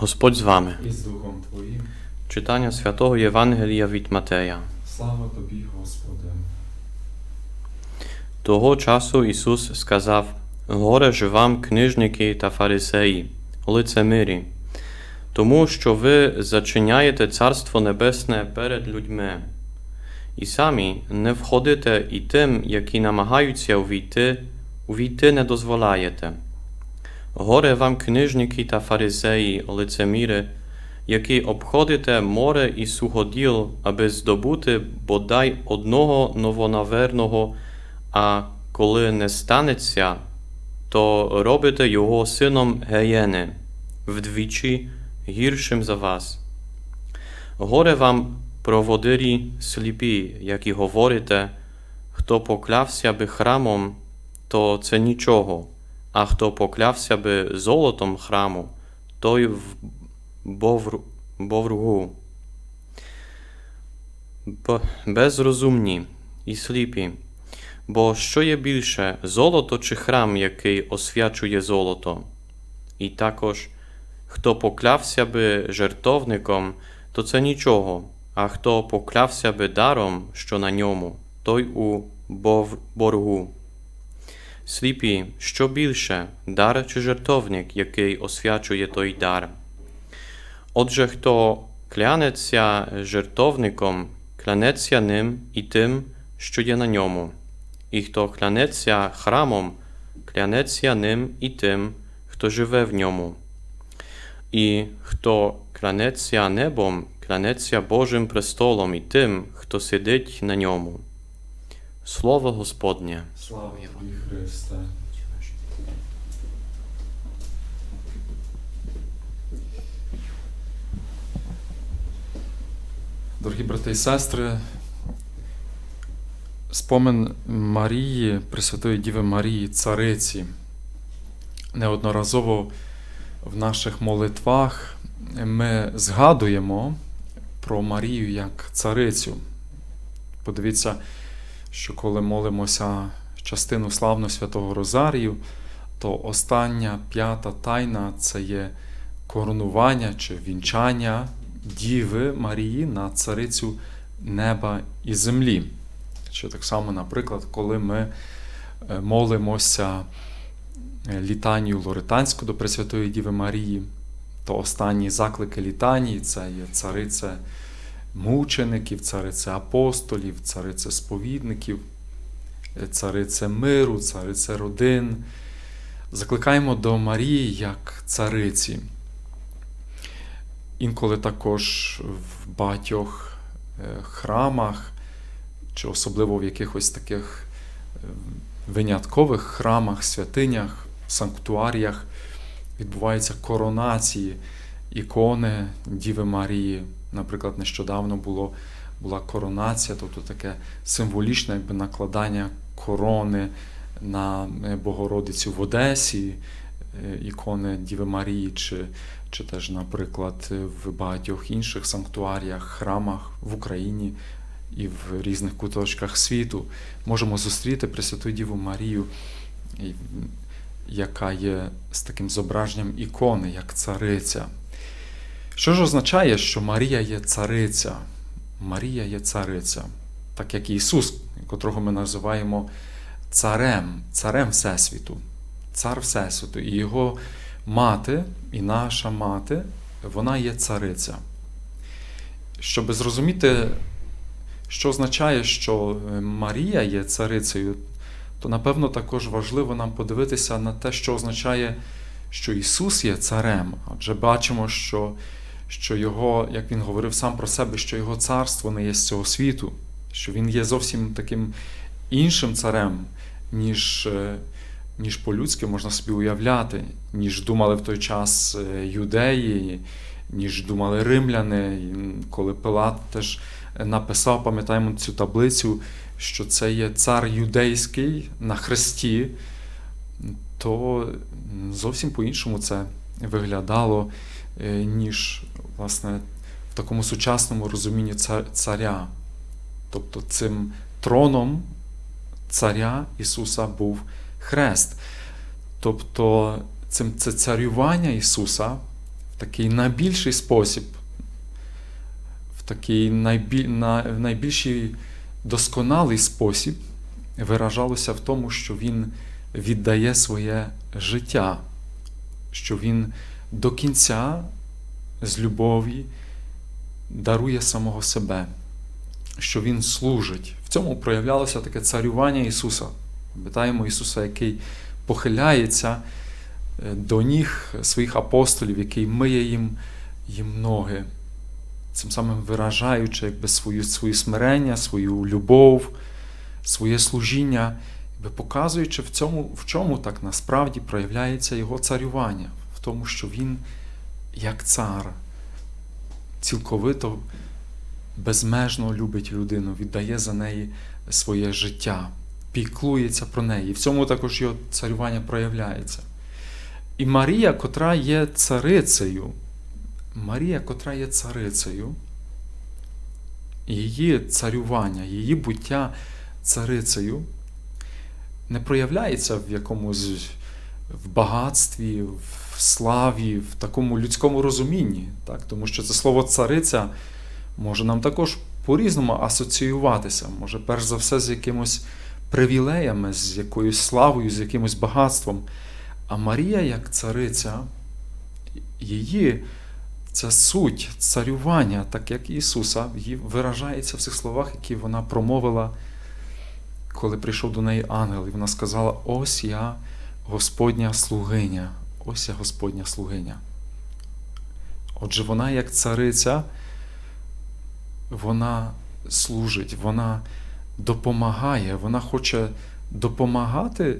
Господь з вами. і з Духом Твоїм. Читання святого Євангелія від Матея. Слава Тобі, Господи. Того часу Ісус сказав: Горе ж вам, книжники та фарисеї, лицемирі, тому що ви зачиняєте Царство Небесне перед людьми, і самі не входите і тим, які намагаються увійти, увійти не дозволяєте. Горе вам, книжники та фарисеї, лицеміри, які обходите море і суходіл, аби здобути бодай одного новонаверного, а коли не станеться, то робите його сином геєни, вдвічі гіршим за вас. Горе вам, проводирі сліпі, які говорите, хто поклявся би храмом, то це нічого, а хто поклявся би золотом храму, той в бовр... бовругу. Б... Безрозумні і сліпі. Бо що є більше золото чи храм, який освячує золото? І також, хто поклявся би жертовником, то це нічого, а хто поклявся би даром, що на ньому, той у бов- боргу. Сліпі, що більше, дар чи жертовник, який освячує той дар? Отже, хто клянеться жертовником, клянеться ним і тим, що є на ньому. І хто клянеться храмом, клянеться ним і тим, хто живе в ньому. І хто клянеться небом, клянеться Божим престолом і тим, хто сидить на ньому. Слово Господнє. Слава Тобі, Христе. Дорогі брати і сестри, спомин Марії, Пресвятої Діви Марії, Цариці. Неодноразово в наших молитвах ми згадуємо про Марію як царицю. Подивіться, що коли молимося частину славно святого Розарію, то остання п'ята тайна це є коронування чи вінчання Діви Марії на царицю неба і землі. Чи так само, наприклад, коли ми е, молимося е, літанію Лоританську до Пресвятої Діви Марії, то останні заклики літанії це є цариця мучеників, цариця апостолів, цариця сповідників, е, цариця миру, цариця родин. Закликаємо до Марії як цариці. Інколи також в багатьох е, храмах, чи особливо в якихось таких е, виняткових храмах, святинях, санктуаріях відбуваються коронації ікони Діви Марії. Наприклад, нещодавно було, була коронація, тобто таке символічне якби, накладання корони на е, Богородицю в Одесі, е, ікони Діви Марії, чи, чи теж, наприклад, в багатьох інших санктуаріях, храмах в Україні і в різних куточках світу можемо зустріти Пресвяту Діву Марію, яка є з таким зображенням ікони, як цариця. Що ж означає, що Марія є цариця? Марія є цариця, так як Ісус, котрого ми називаємо царем, царем Всесвіту, цар Всесвіту. І його мати, і наша мати, вона є цариця. Щоб зрозуміти, що означає, що е, Марія є царицею, то напевно також важливо нам подивитися на те, що означає, що Ісус є царем. Адже бачимо, що, що Його, як Він говорив сам про себе, що Його царство не є з цього світу, що Він є зовсім таким іншим царем, ніж, е, ніж по-людськи можна собі уявляти, ніж думали в той час е, юдеї, ніж думали римляни, коли Пилат теж написав, пам'ятаємо цю таблицю, що це є цар юдейський на хресті, то зовсім по-іншому це виглядало, е, ніж власне в такому сучасному розумінні царя. Тобто цим троном царя Ісуса був хрест. Тобто цим це царювання Ісуса в такий найбільший спосіб, в такий найбіль, на, в найбільший досконалий спосіб виражалося в тому, що він віддає своє життя, що він до кінця з любові дарує самого себе, що Він служить. В цьому проявлялося таке царювання Ісуса. Пам'ятаємо Ісуса, який похиляється е, до ніг своїх апостолів, який миє їм, їм ноги, цим самим виражаючи якби, свою, свою смирення, свою любов, своє служіння, якби, показуючи в цьому, в чому так насправді проявляється Його царювання, в тому, що Він як цар цілковито безмежно любить людину, віддає за неї своє життя, піклується про неї. В цьому також його царювання проявляється. І Марія, котра є царицею, Марія, котра є царицею, її царювання, її буття царицею не проявляється в якомусь в багатстві, в славі, в такому людському розумінні. Так? Тому що це слово цариця може нам також по-різному асоціюватися. Може, перш за все, з якимось привілеями, з якоюсь славою, з якимось багатством. А Марія, як цариця, її ця суть царювання, так як Ісуса, її виражається в цих словах, які вона промовила, коли прийшов до неї ангел, і вона сказала: Ось я Господня слугиня, ось я Господня слугиня. Отже, вона, як цариця, вона служить, вона допомагає, вона хоче допомагати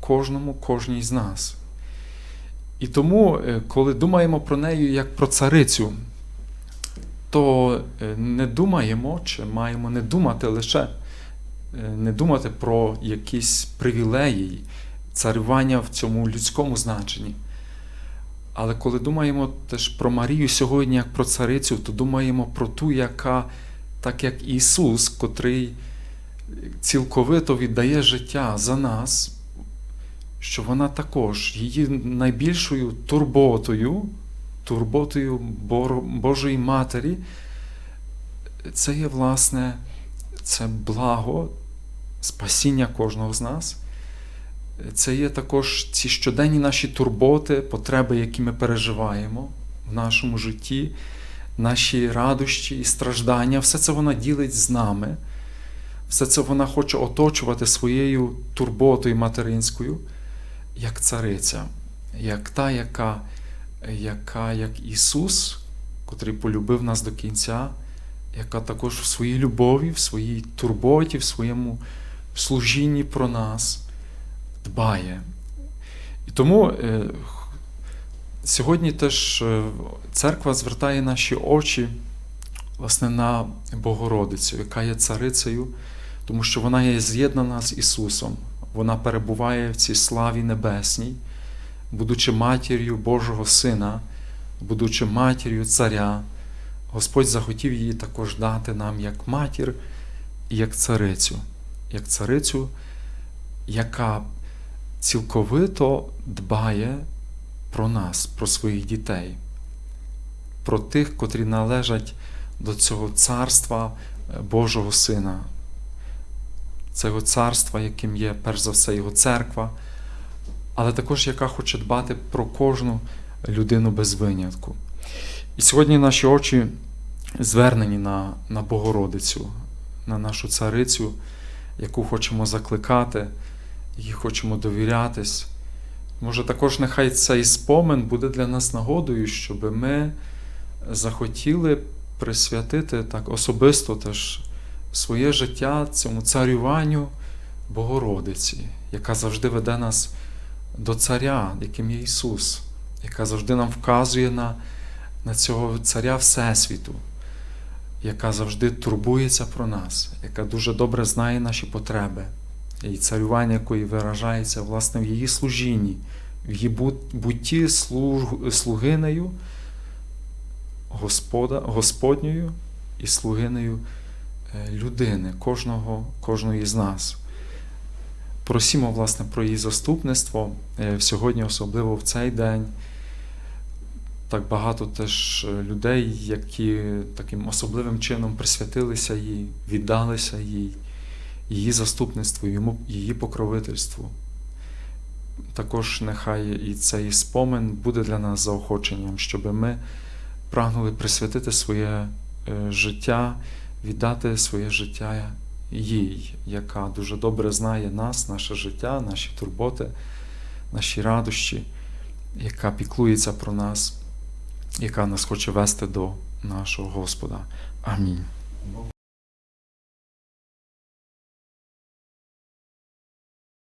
кожному, кожній з нас. І тому, е, коли думаємо про неї як про царицю, то е, не думаємо, чи маємо не думати лише е, не думати про якісь привілеї, царювання в цьому людському значенні. Але коли думаємо теж про Марію сьогодні як про царицю, то думаємо про ту, яка, так як Ісус, котрий цілковито віддає життя за нас, що вона також її найбільшою турботою, турботою Божої Матері, це є, власне, це благо, спасіння кожного з нас. Це є також ці щоденні наші турботи, потреби, які ми переживаємо в нашому житті, наші радощі і страждання. Все це вона ділить з нами. Все це вона хоче оточувати своєю турботою материнською, як цариця, як та, яка, яка як Ісус, котрий полюбив нас до кінця, яка також в своїй любові, в своїй турботі, в своєму служінні про нас дбає. І тому е, сьогодні теж е, церква звертає наші очі власне, на Богородицю, яка є царицею, тому що вона є з'єднана з Ісусом. Вона перебуває в цій славі небесній, будучи матір'ю Божого Сина, будучи матір'ю Царя. Господь захотів її також дати нам як матір і як царицю, як царицю, яка цілковито дбає про нас, про своїх дітей, про тих, котрі належать до цього царства Божого Сина, цього царства, яким є, перш за все, Його церква, але також яка хоче дбати про кожну людину без винятку. І сьогодні наші очі звернені на, на Богородицю, на нашу царицю, яку хочемо закликати їй хочемо довірятись. Може, також нехай цей спомин буде для нас нагодою, щоб ми захотіли присвятити так особисто теж своє життя цьому царюванню Богородиці, яка завжди веде нас до Царя, яким є Ісус, яка завжди нам вказує на, на цього Царя Всесвіту, яка завжди турбується про нас, яка дуже добре знає наші потреби і царювання якої виражається власне в її служінні, в її бутті слугинею Господа, Господньою і слугинею е, людини, кожного, кожної з нас. Просімо, власне, про її заступництво е, сьогодні, особливо в цей день. так багато теж е, людей, які таким особливим чином присвятилися їй, віддалися їй, її заступництву, йому, її покровительству. Також нехай і цей спомин буде для нас заохоченням, щоб ми прагнули присвятити своє е, життя, віддати своє життя їй, яка дуже добре знає нас, наше життя, наші турботи, наші радощі, яка піклується про нас, яка нас хоче вести до нашого Господа. Амінь.